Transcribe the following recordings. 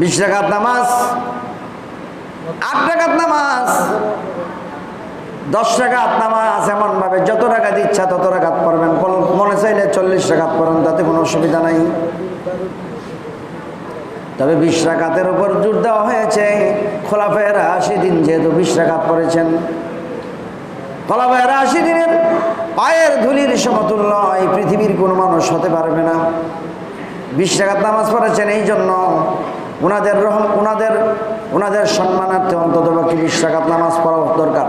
বিশ টাকাত নামাজ, আট টাকাত নামাজ, দশ টাকাত নামাজ এমনভাবে যত টাকা ইচ্ছা তত টাকাত পড়বেন। মনে চাইলে চল্লিশ টাকাত পড়েন, তাতে কোনো অসুবিধা নাই। তবে বিশ রাকাতের উপর জোর দেওয়া হয়েছে। খোলাফের আশি দিন যেহেতু বিশ রাকাত পড়েছেন। খোলাফের আশি দিনের পায়ের ধুলির সমতুল্য, এই পৃথিবীর কোনো মানুষ হতে পারবে না। বিশ রাকাত নামাজ পড়েছেন এই জন্য ওনাদের রহম, ওনাদের ওনাদের সম্মানার্থে অন্তত বাকি বিশ রাকাত নামাজ পড়া দরকার।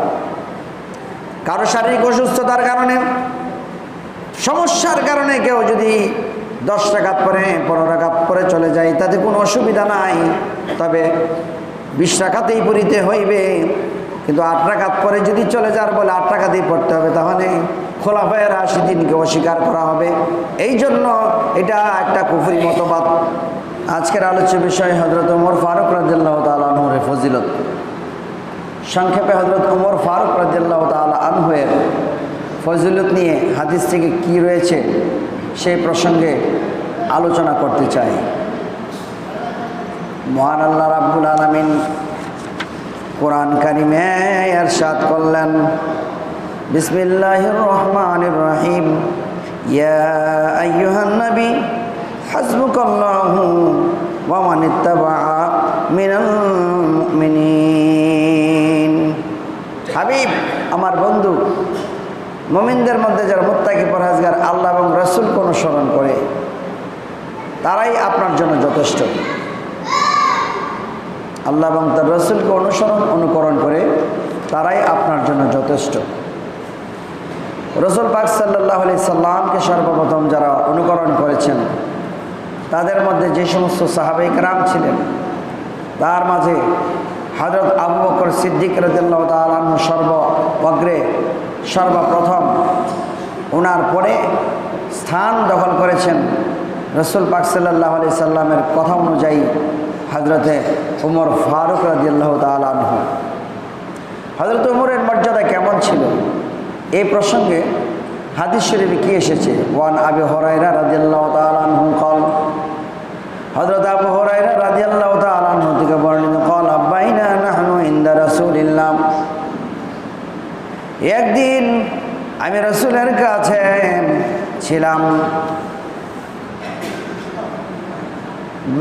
কারও শারীরিক অসুস্থতার কারণে, সমস্যার কারণে কেউ যদি দশ টাকাত পরে, পনেরো টাকাত পরে চলে যায়, তাতে কোনো অসুবিধা নাই। তবে বিশ টাকাতেই পড়িতে হইবে, কিন্তু আট টাকাত পরে যদি চলে যার বলে আট টাকাতেই পড়তে হবে, তাহলে খোলাফায়ের আশি দিনকে অস্বীকার করা হবে। এই জন্য এটা একটা কুফরি মতবাদ। আজকের আলোচ্য বিষয় হজরত উমর ফারুক রাজিল্লাহ তালুরের ফজিলত। সংক্ষেপে হজরত উমর ফারুক রাজিল্লাহ তাল আনহুয়ের ফজিলত নিয়ে হাদিস থেকে কি রয়েছে সেই প্রসঙ্গে আলোচনা করতে চাই। মহান আল্লাহ রাব্বুল আলমিন কোরআন কারিমে এরশাদ করলেন, বিসমিল্লাহির রহমানির রহিম। ইয়া আইয়ুহান নবী হাসবুকাল্লাহু ওয়া মান মিনাল মুমিনিন হাবিব আমার বন্ধু, মোমিনদের মধ্যে যারা মুত্তাকি পরহেজগার, আল্লাহ এবং রসুলকে অনুসরণ করে, তারাই আপনার জন্য যথেষ্ট। আল্লাহ এবং তার রসুলকে অনুসরণ, অনুকরণ করে তারাই আপনার জন্য যথেষ্ট। রসুল পাক সাল্লাহ আলি সাল্লামকে সর্বপ্রথম যারা অনুকরণ করেছেন তাদের মধ্যে যে সমস্ত সাহাবেক রাম ছিলেন, তার মাঝে হজরত আবু বকর সিদ্দিক রাজিল্লাহ তালন সর্ব অগ্রে সর্বপ্রথম ওনার পরে স্থান দখল করেছেন রসুল পাক সাল্লাহ আলি সাল্লামের কথা অনুযায়ী হজরতে উমর ফারুক রাজিল্লাহ তালহ হজরত উমরের মর্যাদা কেমন ছিল? এই প্রসঙ্গে হাদিস শরীফে কি এসেছে? ওয়ান আবি হরাইরা রাজিয়াল্লাহ তালানহু কল হজরত আবু হরাইরা রাজিয়াল্লাহ তালানহু থেকে বর্ণিত, কল আব্বাইনা নাহনু ইন্দা রাসূলিল্লাহ। একদিন আমি রসুলের কাছে ছিলাম।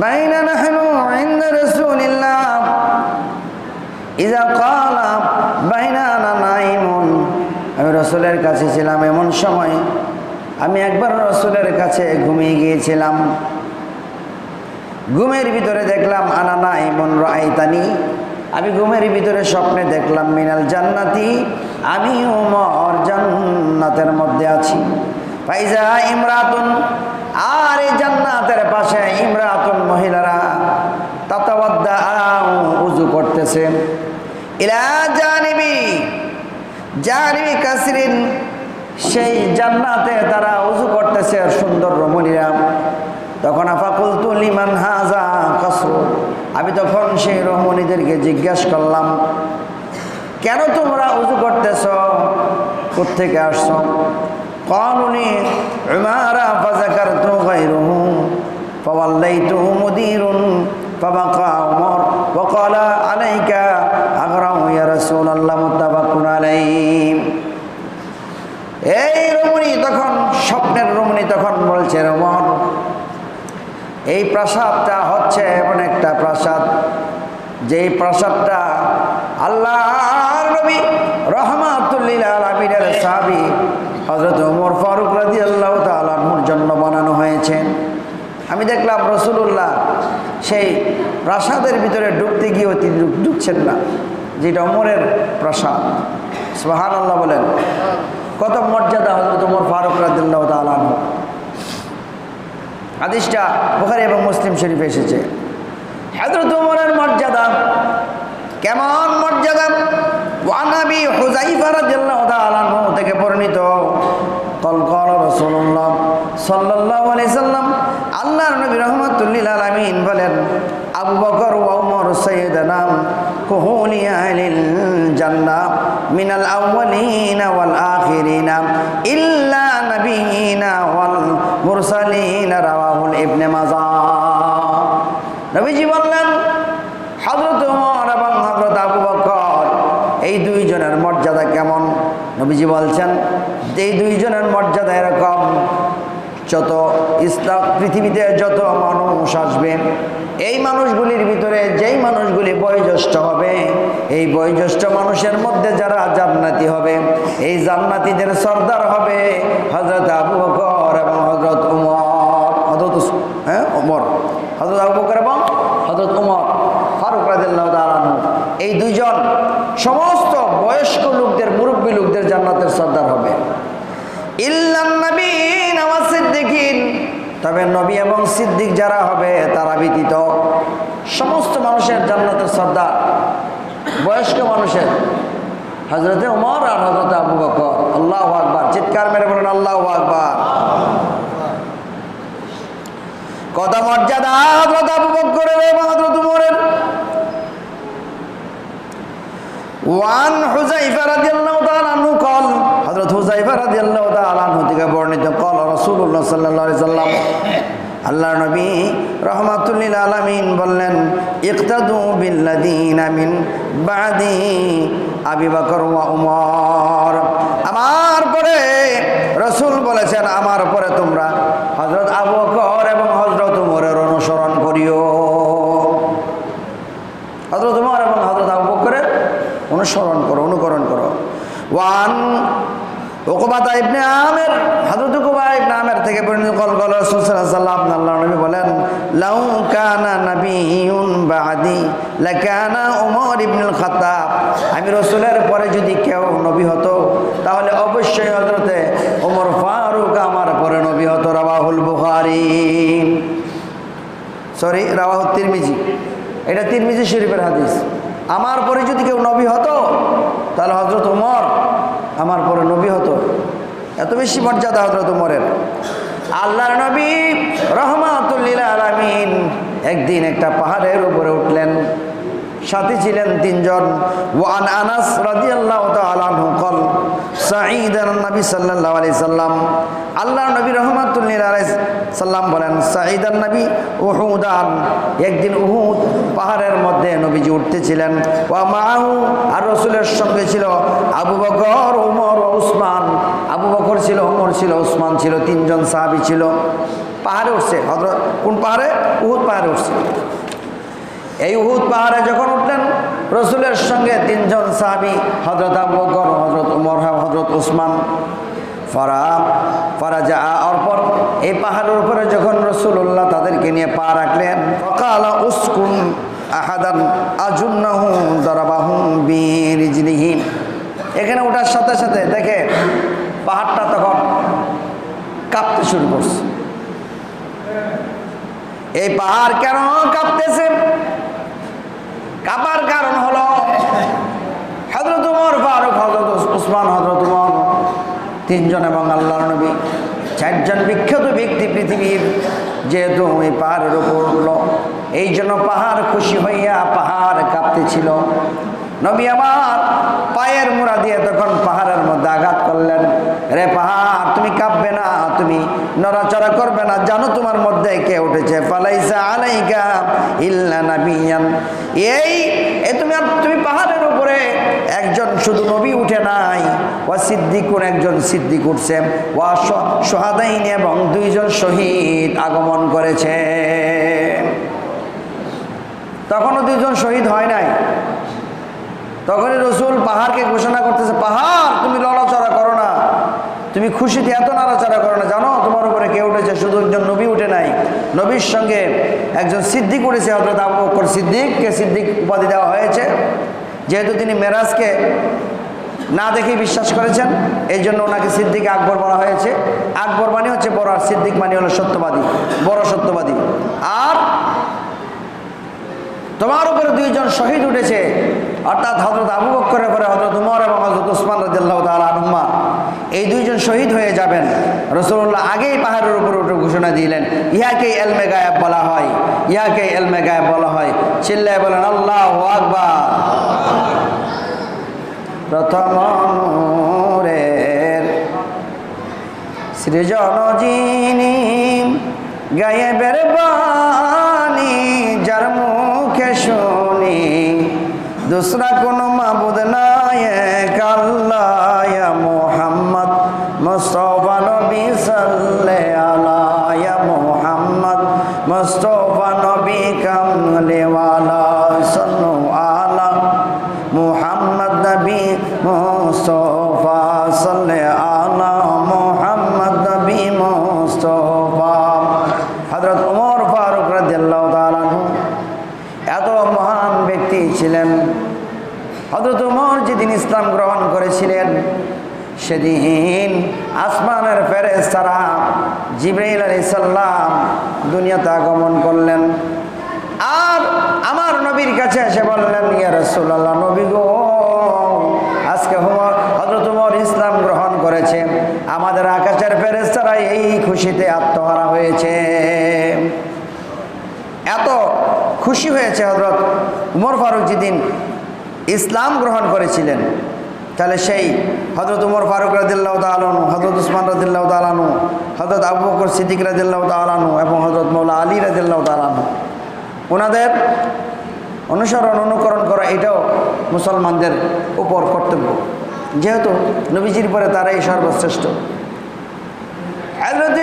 বাইনা নাহনু ইন্দা রাসূলিল্লাহ। ইজা কালা বাইনা নাইমুন। আমি রসুলের কাছে ছিলাম। এমন সময় আমি একবার রসুলের কাছে ঘুমিয়ে গিয়েছিলাম। ঘুমের ভিতরে দেখলাম আনানা ইমন রাইতানি আমি ঘুমের ভিতরে স্বপ্নে দেখলাম, মিনাল জান্নাতি। আমি উমর জান্নাতের মধ্যে আছি। ফাইজা ইমরাতুন, আর এই জান্নাতের পাশে ইমরাতুন মহিলারা তাতাওয়াদ্দা উজু করতেছে। ইলা জানিবি জানিবি কাসরিন, সেই জান্নাতে তারা উজু করতেছে সুন্দর রমণীরা। তখন আফাকুলতুল ইমান হাজা কসর। আমি তখন সেই রহমণীদেরকে জিজ্ঞেস করলাম, কেন তোমরা উজু করতেছ? কোথেকে আসছ? কনুনি ইমারা ফাজাকার তো গাইরুহু ফাওয়াল্লাইতুহু মুদিরুন, ফাবাকা উমর ওয়াকালা প্রাসাদটা হচ্ছে এমন একটা প্রাসাদ। যেই প্রাসাদটা আল্লাহ নবী রহমাতুল্লিল আলমিনের সাহাবি হজরত উমর ফারুক রাজি আল্লাহ তালাহুর জন্য বানানো হয়েছে। আমি দেখলাম রসুল্লাহ সেই প্রাসাদের ভিতরে ঢুকতে গিয়েও তিনি ঢুক- ঢুকছেন না, যেটা অমরের প্রাসাদ। সোহান আল্লাহ বলেন। কত মর্যাদা হজরত উমর ফারুক রাদিল্লাহ তালাহ হাদিসটা বুখারী এবং মুসলিম শরীফে এসেছে। হজরত উমরের মর্যাদা, কেমন মর্যাদা? ওয়ানাবি হুজাইফা রাদিয়াল্লাহু তাআলা থেকে বর্ণিত, কল কল রাসূলুল্লাহ সাল্লাল্লাহু আলাইহি সাল্লাম আল্লাহর নবী রাহমাতুল্লিল আলামিন বলেন, আবু বকর ওয়া উমর সাইয়্যিদানা কুহুলি আহলিল জান্নাহ মিনাল আউওয়ালিন ওয়াল আখিরিন ইল্লা নবিয়িনা ওয়াল মুরসালিন রাওয়াহুল ইবনে মাজাহ। নবীজি বললেন হজরত উমর এবং আবু বকর, এই দুইজনের মর্যাদা কেমন? নবীজি বলছেন, এই দুইজনের মর্যাদা এরকম, যত ইসলাম, পৃথিবীতে যত মানুষ আসবে, এই মানুষগুলির ভিতরে যেই মানুষগুলি বয়োজ্যেষ্ঠ হবে, এই বয়োজ্যেষ্ঠ মানুষের মধ্যে যারা জান্নাতি হবে, এই জান্নাতিদের সর্দার হবে হজরত আবু বকর। হজরত আবু বকর এবং হজরত উমর ফারুক তালানহু এই দুইজন সমস্ত বয়স্ক লোকদের, মুরব্বী লোকদের জান্নাতের সর্দার হবে। ইল্লান নবীন আমার সিদ্দিকিন। তবে নবী এবং সিদ্দিক যারা হবে, তারা ব্যতীত সমস্ত মানুষের জান্নাতের সর্দার বয়স্ক মানুষের হজরতে উমর আর হজরত আবু বকর। আল্লাহ আকবার। চিৎকার মেরে বলেন, আল্লাহ আকবার কত মর্যাদা হজরত আবু বকরের এবং হজরত উমরের ওয়ান হুজাইফা রাদিয়াল্লাহু তাআলা আনহু কল, হযরত হুজাইফা রাদিয়াল্লাহু তাআলা আনহু থেকে বর্ণিত কল রাসূলুল্লাহ সাল্লাল্লাহু আলাইহি সাল্লাম। আল্লাহ নবী রহমাতুল্লিল আলামিন বললেন, ইকতাদু বিল্লাদিন আমিন বাদি আবি বকর ওয়া উমর। বলেন, লাউ কানা ইবনুল খাত্তাব। আমি রসুলের পরে যদি কেউ নবী হতো, তাহলে অবশ্যই হজরতে ওমর ফারুক আমার পরে নবী হতো, রাওয়াহুল বুখারী। সরি রাওয়াহ তিরমিজি। এটা তিরমিজি শরীফের হাদিস। আমার পরে যদি কেউ নবী হতো, তাহলে হজরত উমর আমার পরে নবী হতো। এত বেশি মর্যাদা হজরত উমরের। আল্লাহ নবী রহমাতুল্লিল আলমিন একদিন একটা পাহাড়ের উপরে উঠলেন। সাথে ছিলেন তিনজন। ওয়ান আনাস রাদিয়াল্লাহু তাআলা আনহু কল, সাঈদান নবী সাল্লাল্লাহু আলাইহি সাল্লাম। আল্লাহর নবী রহমাতুল লিল আলাইহি সাল্লাম বলেন, সাঈদান নবী উহুদান, একদিন উহুদ পাহাড়ের মধ্যে নবীজি উঠতেছিলেন। ওয়া মাহু, আর রাসূলের সঙ্গে ছিল আবু বকর ওমর ওসমান। ওমর ছিল, উসমান ছিল, তিনজন সাহাবী ছিল। পাহাড়ে উঠছে, হযরত, কোন পাহাড়ে? উহুদ পাহাড়ে উঠছে। এই উহুদ পাহাড়ে যখন উঠলেন, রসুলের সঙ্গে তিনজন সাহাবি হজরত আবু বকর হজরত উমর হজরত উসমান, ফরা ফরা যা অর্পর এই পাহাড়ের উপরে যখন রসুল্লাহ তাদেরকে নিয়ে পা রাখলেন, ফকালা উসকুন আহাদান আজুন্নাহু দরাবাহু বিরিজলিহিম। এখানে ওঠার সাথে সাথে দেখে পাহাড়টা তখন কাঁপতে শুরু করছে। এই পাহাড় কেন কাঁপতেছে? কাঁপার কারণ হলো হজরত উমর ফারুক হজরত উসমান হজরত উমর তিনজন এবং আল্লাহর নবী চারজন বিখ্যাত ব্যক্তি পৃথিবীর, যেহেতু এই পাহাড়ের উপর উঠল এই জন্য পাহাড় খুশি হইয়া পাহাড় কাঁপতেছিল। নবী আমার পায়ের মোড়া দিয়ে তখন পাহাড়ের মধ্যে আঘাত করলেন। রে পাহাড়, তুমি কাঁপবে না, তুমি নড়াচড়া করবে না, জানো তোমার মধ্যে কে উঠেছে? ফালাইসা আলাইকা ইল্লা এই তুমি তুমি পাহাড়ের উপরে একজন শুধু নবী উঠে নাই, ওয়া সিদ্দিকুন একজন সিদ্দিক উঠছে স- সোহাদাইন এবং দুইজন শহীদ আগমন করেছে। তখনও দুইজন শহীদ হয় নাই। তখনই রসুল পাহাড়কে ঘোষণা করতেছে, পাহাড়, তুমি লড়াচড়া করো তুমি খুশিতে এত নাড়াচাড়া করো না, জানো? তোমার উপরে কে উঠেছে? শুধু একজন নবী উঠে নাই। নবীর সঙ্গে একজন সিদ্দিক উঠেছে হজরত আবু বকর সিদ্দিককে সিদ্দিক উপাধি দেওয়া হয়েছে? যেহেতু তিনি মেরাজকে না দেখেই বিশ্বাস করেছেন, এই জন্য ওনাকে সিদ্দিক আকবর বলা হয়েছে। আকবর মানে হচ্ছে বড়, আর সিদ্দিক মানে হলো সত্যবাদী, বড় সত্যবাদী। আর তোমার উপরে দুইজন শহীদ উঠেছে, অর্থাৎ হজরত আবু বক্করের পরে হজরত উমর এবং হজরত উসমান রাজিয়াল্লাহ তালা আনুম্মা এই দুইজন শহীদ হয়ে যাবেন। রসুল্লাহ আগেই পাহাড়ের উপর উঠে ঘোষণা দিলেন ইহাকে এলমে গায়েব বলা হয় ইহাকে এলমে গায়েব বলা হয়। চিল্লায় বলেন, আল্লাহ আকবার। প্রথম সৃজন যিনি গায়েবের বানি যার মুখে শুনি, দোসরা কোনো মাবুদ নাই কাল্লা মুস্তাফা নবী সাল্লে আলা ইয়া মুহাম্মদ, মুস্তাফা নবী কামলে ওয়ালা সাল্লু আলা মুহাম্মদ নবী মুস্তাফা সাল্লে আলা মুহাম্মদ নবী মুস্তাফা। হযরত ওমর ফারুক রাদিয়াল্লাহু তাআলা এত মহান ব্যক্তি ছিলেন। হজরত উমর যেদিন ইসলাম গ্রহণ করেছিলেন সেদিন আসমানের ফেরেস তারা জিব্রাইল আলী সাল্লাম দুনিয়াতে আগমন করলেন। আর আমার নবীর কাছে এসে বললেন, ইয়া রসুল্লাহ নবী গো, আজকে হজরত ইসলাম গ্রহণ করেছে। আমাদের আকাশের ফেরেস তারা এই খুশিতে আত্মহারা হয়েছে। এত খুশি হয়েছে হজরত উমর ফারুক যেদিন ইসলাম গ্রহণ করেছিলেন। তাহলে সেই হজরত উমর ফারুক রাদিল্লাহ তালানু হজরত উসমান রাদিল্লাহ তালানু হজরত আবু বকর সিদ্দিক রাদিল্লাহ তালানু এবং হজরত মৌলা আলী রাদিল্লাহ তালানু ওনাদের অনুসরণ, অনুকরণ করা এটাও মুসলমানদের উপর কর্তব্য। যেহেতু নবীজির পরে তারাই সর্বশ্রেষ্ঠ। হজরত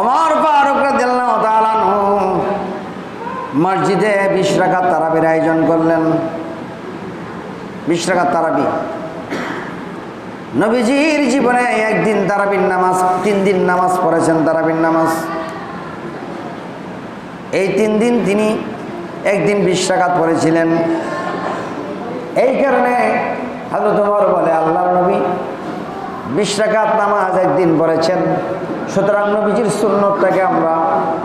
অমর ফারুক রাদিয়াল্লাহু তাআলা আনহু, মসজিদে বিশ রাকাত তারাবির আয়োজন করলেন। বিশ রাকাত তারাবি। নবীজির জীবনে একদিন তারাবির নামাজ, তিন দিন নামাজ পড়েছেন তারাবির নামাজ। এই তিন দিন তিনি একদিন বিশ রাকাত পড়েছিলেন। এই কারণে হাজরত ওমর বলে আল্লাহ নবী বিশ রাকাত নামাজ একদিন পড়েছেন। সুতরাং নবীজির সুন্নতটাকে আমরা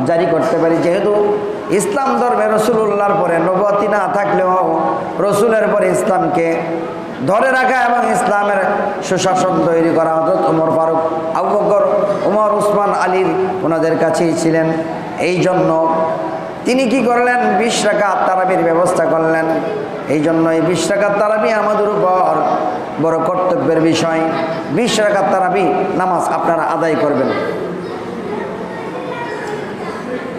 জারি করতে পারি। যেহেতু ইসলাম ধর্মে রসুল্লাহর পরে নবতী না থাকলেও রসুলের পরে ইসলামকে ধরে রাখা এবং ইসলামের সুশাসন তৈরি করা হতো উমর ফারুক আবু বকর উমর, উসমান, আলীর ওনাদের কাছেই ছিলেন। এই জন্য তিনি কি করলেন? বিশ রাকাত তারাবির ব্যবস্থা করলেন। এই জন্য এই বিশ রাকাত তারাবি আমাদের উপর বড় কর্তব্যের বিষয়। বিশ রাকাত তারাবি নামাজ আপনারা আদায় করবেন।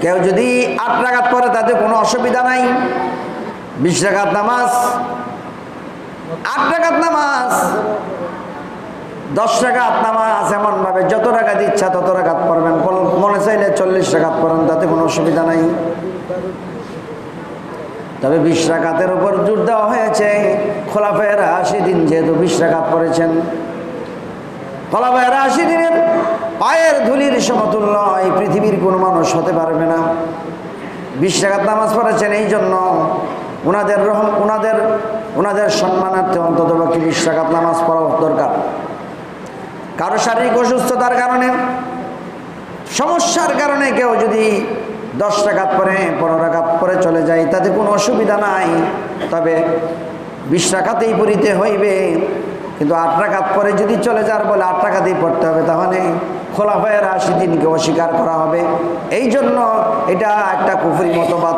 কেউ যদি আট রাকাত পরে তাতে কোনো অসুবিধা নাই। বিশ রাকাত নামাজ, আট রাকাত নামাজ, দশ টাকাত নামাজ, এমনভাবে যত টাকা ইচ্ছা তত টাকাত পড়বেন। মনে চাইলে চল্লিশ টাকাত পড়েন, তাতে কোনো অসুবিধা নাই। তবে বিশ রাকাতের উপর জোর দেওয়া হয়েছে। খোলাফের আশি দিন যেহেতু বিশ রাকাত পড়েছেন। খোলাফের আশি দিনের পায়ের ধুলির সমতুল্য এই পৃথিবীর কোনো মানুষ হতে পারবে না। বিশ রাকাত নামাজ পড়েছেন, এই জন্য ওনাদের রহম ওনাদের ওনাদের সম্মানার্থে অন্তত বাকি বিশ রাকাত নামাজ পড়া দরকার। কারও শারীরিক অসুস্থতার কারণে, সমস্যার কারণে কেউ যদি দশ টাকাত পরে, পনেরো টাকাত পরে চলে যায়, তাতে কোনো অসুবিধা নাই। তবে বিশ টাকাতেই পড়িতে হইবে কিন্তু আট রাখাত পরে যদি চলে যার বলে আট রাখাতেই পড়তে হবে, তাহলে খোলাফায়ের আশি দিনকে অস্বীকার করা হবে। এই জন্য এটা একটা কুফুরি মতবাদ।